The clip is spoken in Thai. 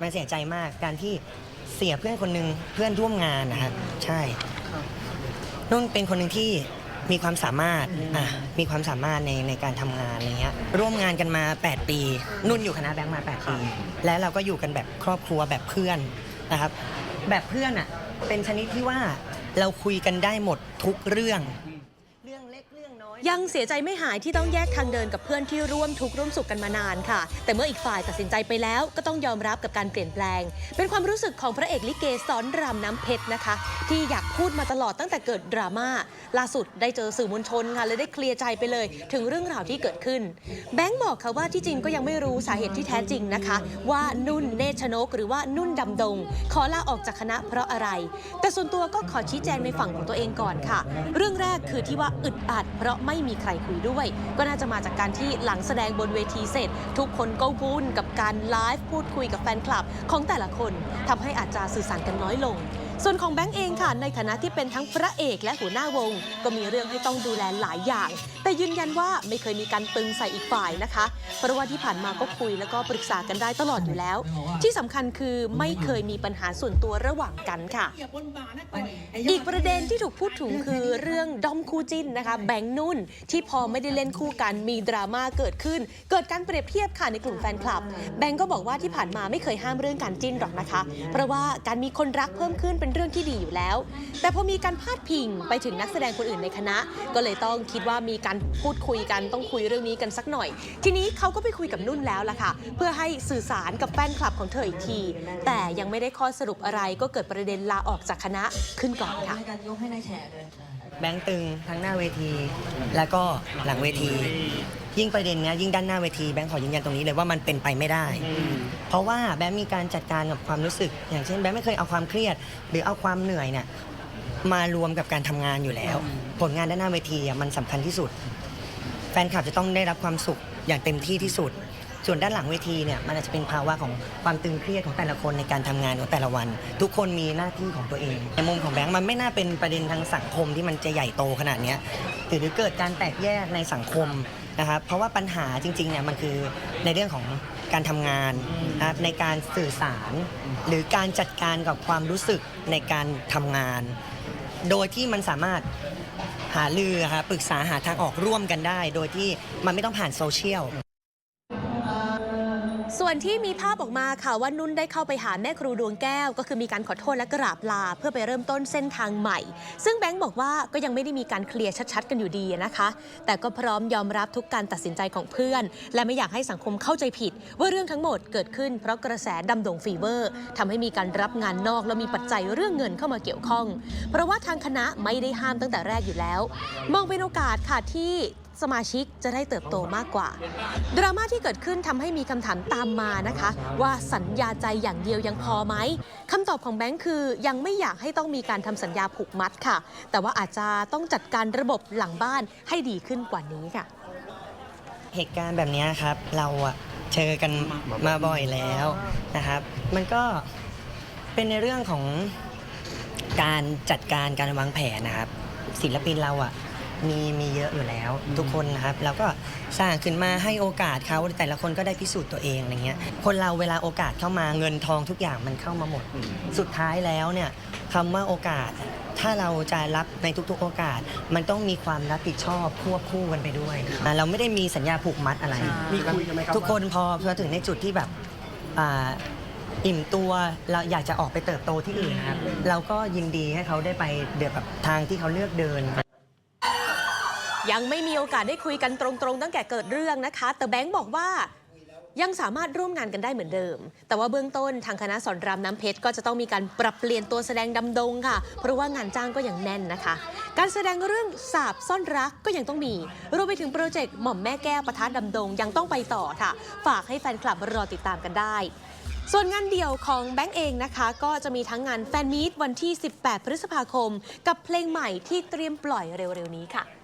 มันเสียใจมากการที่เสียเพื่อนคนหนึ่งเพื่อนร่วมงานนะครับใช่นุ่นเป็นคนหนึ่งที่มีความสามารถอะมีความสามารถในในการทำงานอะไรเงี้ยร่วมงานกันมา 8 ปี นุ่นอยู่คณะแบงค์มา 8 ปี และเราก็อยู่กันแบบครอบครัวแบบเพื่อนนะครับ แบบเพื่อนอะเป็นชนิดที่ว่าเราคุยกันได้หมดทุกเรื่อง ยังเสียใจไม่หายที่ต้องแยกทางเดินกับเพื่อนที่ร่วมทุกข์ร่วมสุขกันมานานค่ะ แต่เมื่ออีกฝ่ายตัดสินใจไปแล้วก็ต้องยอมรับกับการเปลี่ยนแปลง เป็นความรู้สึกของพระเอกลิเกสอนรามน้ำเพชรนะคะ ที่อยากพูดมาตลอดตั้งแต่เกิดดราม่าล่าสุดได้เจอสื่อมวลชนค่ะเลยได้เคลียร์ใจไปเลย ถึงเรื่องราวที่เกิดขึ้น แบงค์บอกค่ะว่าที่จริงก็ยังไม่รู้สาเหตุที่แท้จริงนะคะ ว่านุ่นเนชนก หรือว่านุ่นดำดง ขอลาออกจากคณะเพราะอะไร แต่ส่วนตัวก็ขอชี้แจงในฝั่งของตัวเองก่อนค่ะ เรื่องแรกคือที่ว่าอึดอัดเพราะไม่มีใครคุยด้วย ก็น่าจะมาจากการที่หลังแสดงบนเวทีเสร็จ ทุกคนก็วุ่นกับการไลฟ์พูดคุยกับแฟนคลับของแต่ละคนทำให้อาจจะสื่อสารกันน้อยลง ส่วนของแบงก์เองค่ะ ในฐานะที่เป็นทั้งพระเอกและหัวหน้าวง ก็มีเรื่องให้ต้องดูแลหลายอย่าง แต่ยืนยันว่าไม่เคยมีการตึงใส่อีกฝ่ายนะคะ เพราะว่าที่ผ่านมาก็คุยแล้วก็ปรึกษากันได้ตลอดอยู่แล้ว ที่สำคัญคือไม่เคยมีปัญหาส่วนตัวระหว่างกันค่ะ อีกประเด็นที่ถูกพูดถึงคือเรื่องดอมคู่จิ้นนะคะ แบงค์นุ่นที่พอไม่ได้เล่นคู่กันมีดราม่าเกิดขึ้น เกิดการเปรียบเทียบค่ะในกลุ่มแฟนคลับ แบงค์ก็บอกว่าที่ผ่านมาไม่เคยห้ามเรื่องการจิ้นหรอกนะคะ เพราะว่าการมีคนรักเพิ่มขึ้นเป็นเรื่องที่ดีอยู่แล้ว แต่พอมีการพาดพิงไปถึงนักแสดงคนอื่นในคณะ ก็เลยต้องคิดว่ามีการพูดคุยกันต้องคุยเรื่องนี้กันสักหน่อย ทีนี้เขาก็ไปคุยกับนุ่นแล้วล่ะค่ะ เพื่อให้สื่อสารกับแฟนคลับของเธออีกที แต่ยังไม่ได้ข้อสรุปอะไรก็เกิดประเด็นลาออกจากคณะขึ้นก่อนค่ะในการยกให้นายแฉเลยแบงค์ตึงทั้งหน้าเวที แล้วก็หลังเวที ยิ่งประเด็นเนี้ยยิ่งด้านหน้าเวทีแบงค์ขอยืนยันตรงนี้เลยว่ามันเป็นไปไม่ได้ เพราะว่าแบงค์มีการจัดการกับความรู้สึก อย่างเช่นแบงค์ไม่เคยเอาความเครียด หรือเอาความเหนื่อยเนี่ยมารวมกับการทำงานอยู่แล้ว ผลงานด้านหน้าเวทีอะมันสำคัญที่สุด แฟนคลับจะต้องได้รับความสุขอย่างเต็มที่ที่สุด ส่วนด้านหลังเวทีเนี่ยมันอาจจะเป็นภาวะของความตึงเครียดของแต่ละคนในการทำงานของแต่ละวัน ทุกคนมีหน้าที่ของตัวเองในมุมของแบงค์มันไม่น่าเป็นประเด็นทางสังคมที่มันจะใหญ่โตขนาดเนี้ยหรือเกิดการแตกแยกในสังคม นะครับเพราะว่าปัญหาจริงๆเนี่ยมันคือในเรื่องของการทำงานนะครับในการสื่อสาร หรือการจัดการกับความรู้สึกในการทำงาน โดยที่มันสามารถหาลือครับปรึกษาหาทางออกร่วมกันได้ โดยที่มันไม่ต้องผ่านโซเชียล ส่วนที่มีภาพออกมาค่ะว่านุ่นได้เข้าไปหาแม่ครูดวงแก้ว ก็คือมีการขอโทษและกราบลา เพื่อไปเริ่มต้นเส้นทางใหม่ ซึ่งแบงค์บอกว่าก็ยังไม่ได้มีการเคลียร์ชัดๆ กันอยู่ดีนะคะ แต่ก็พร้อมยอมรับทุกการตัดสินใจของเพื่อน และไม่อยากให้สังคมเข้าใจผิด ว่าเรื่องทั้งหมดเกิดขึ้นเพราะกระแสดำดงฟีเวอร์ทำให้มีการรับงานนอกและมีปัจจัยเรื่องเงินเข้ามาเกี่ยวข้อง เพราะว่าทางคณะไม่ได้ห้ามตั้งแต่แรกอยู่แล้ว มองเป็นโอกาสค่ะที่ สมาชิกจะได้เติบโตมากกว่า ดราม่าที่เกิดขึ้นทำให้มีคำถามตามมานะคะ ว่าสัญญาใจอย่างเดียวยังพอไหมคำตอบของแบงค์คือยังไม่อยากให้ต้องมีการทำสัญญาผูกมัดค่ะ แต่ว่าอาจจะต้องจัดการระบบหลังบ้านให้ดีขึ้นกว่านี้ค่ะ เหตุการณ์แบบเนี้ยครับ เราอะเจอกันมาบ่อยแล้วนะครับ มันก็เป็นในเรื่องของการจัดการการวางแผนนะครับ ศิลปินเราอะ มีมีเยอะอยู่แล้ว ทุกคนนะครับเราก็สร้างขึ้นมาให้โอกาสเขาแต่ละคนก็ได้พิสูจน์ตัวเองอะไรเงี้ยคนเราเวลาโอกาสเข้ามาเงินทองทุกอย่างมันเข้ามาหมด สุดท้ายแล้วเนี่ยคำว่าโอกาส ถ้าเราจะรับในทุกๆโอกาส มันต้องมีความรับผิดชอบควบคู่กันไปด้วยอ่าเราไม่ได้มีสัญญาผูกมัดอะไร มีคุยกันไหมครับทุกคนพอพอถึงในจุดที่แบบอ่าอิ่มตัวเราอยากจะออกไปเติบโตที่อื่นนะครับ เราก็ยินดีให้เขาได้ไปเดือแบบทางที่เขาเลือกเดิน ยังไม่มีโอกาสได้คุยกันตรงๆ ตั้งแต่เกิดเรื่องนะคะ แต่แบงค์บอกว่ายังสามารถร่วมงานกันได้เหมือนเดิม แต่ว่าเบื้องต้นทางคณะสอนรามน้ำเพชรก็จะต้องมีการปรับเปลี่ยนตัวแสดงดำดงค่ะ เพราะว่างานจ้างก็ยังแน่นนะคะ การแสดงเรื่องสาบซ่อนรักก็ยังต้องมี รวมไปถึงโปรเจกต์หม่อมแม่แก้วปะทะดำดงยังต้องไปต่อค่ะ ฝากให้แฟนคลับรอติดตามกันได้ ส่วนงานเดี่ยวของแบงก์เองนะคะ ก็จะมีทั้งงานแฟนมีตวันที่ 18 พฤษภาคม กับเพลงใหม่ที่เตรียมปล่อยเร็วๆนี้ค่ะ